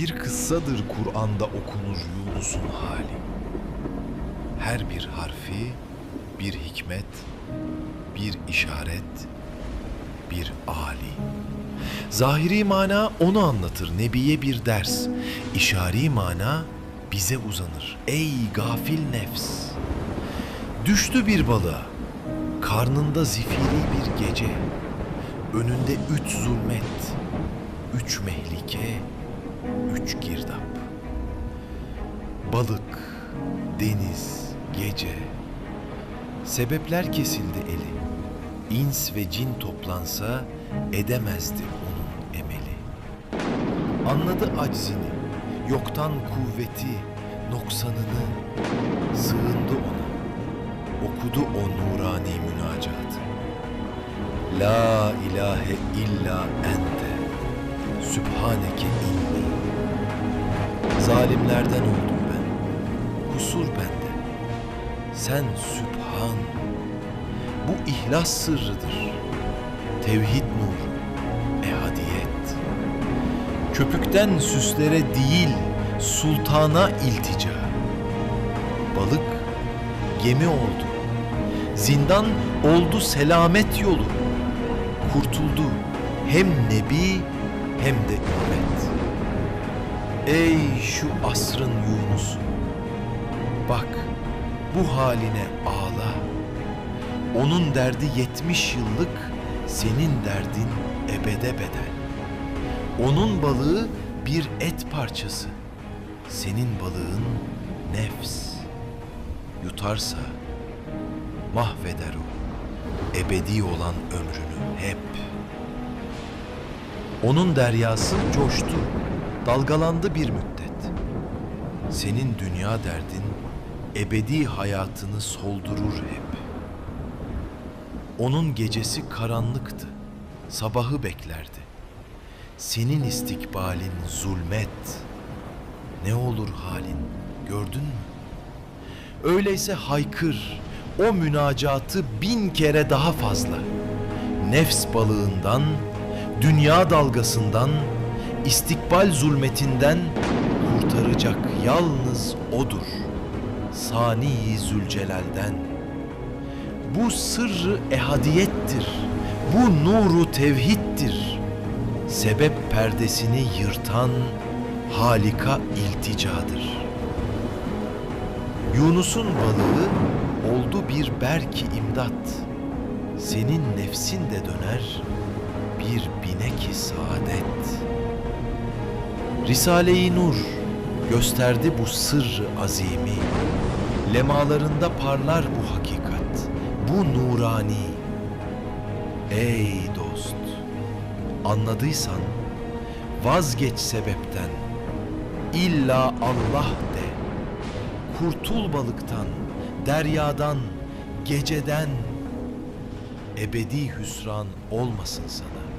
Bir kıssadır Kur'an'da okunur Yunus'un hali. Her bir harfi bir hikmet, bir işaret, bir ali. Zahiri mana onu anlatır, nebiye bir ders. İşari mana bize uzanır. Ey gafil nefs! Düştü bir balığa, karnında zifiri bir gece. Önünde üç zulmet, üç mehlike, üç girdap. Balık, deniz, gece. Sebepler kesildi eli. İns ve cin toplansa edemezdi onun emeli. Anladı aczini, yoktan kuvveti, noksanını, sığındı ona. Okudu o nurani münacatı. La ilahe illa ente, sübhaneke inni. Zalimlerden oldum ben, kusur bende. Sen sübhan, bu ihlas sırrıdır. Tevhid nuru, ehadiyet. Köpükten süslere değil, sultana iltica. Balık gemi oldu. Zindan oldu selamet yolu. Kurtuldu hem nebi hem de ümmet. Ey şu asrın Yunus'u. Bak bu haline ağla. Onun derdi yetmiş yıllık, senin derdin ebede bedel. Onun balığı bir et parçası, senin balığın nefs. Yutarsa mahveder o ebedi olan ömrünü hep. Onun deryası coştu, dalgalandı bir müddet. Senin dünya derdin ebedi hayatını soldurur hep. Onun gecesi karanlıktı, sabahı beklerdi. Senin istikbalin zulmet. Ne olur halin, gördün mü? Öyleyse haykır, o münacatı bin kere daha fazla. Nefs balığından, dünya dalgasından, istikbal zulmetinden kurtaracak yalnız O'dur. Sani Zülcelal'den. Bu sırrı ehadiyettir. Bu nuru tevhiddir. Sebep perdesini yırtan halika ilticadır. Yunus'un balığı oldu bir berki imdat. Senin nefsin de döner bir bineki saadet. Risale-i Nur gösterdi bu sırrı azimi. Lemalarında parlar bu hakikat, bu nurani. Ey dost, anladıysan vazgeç sebepten. İlla Allah de. Kurtul balıktan, deryadan, geceden. Ebedi hüsran olmasın sana.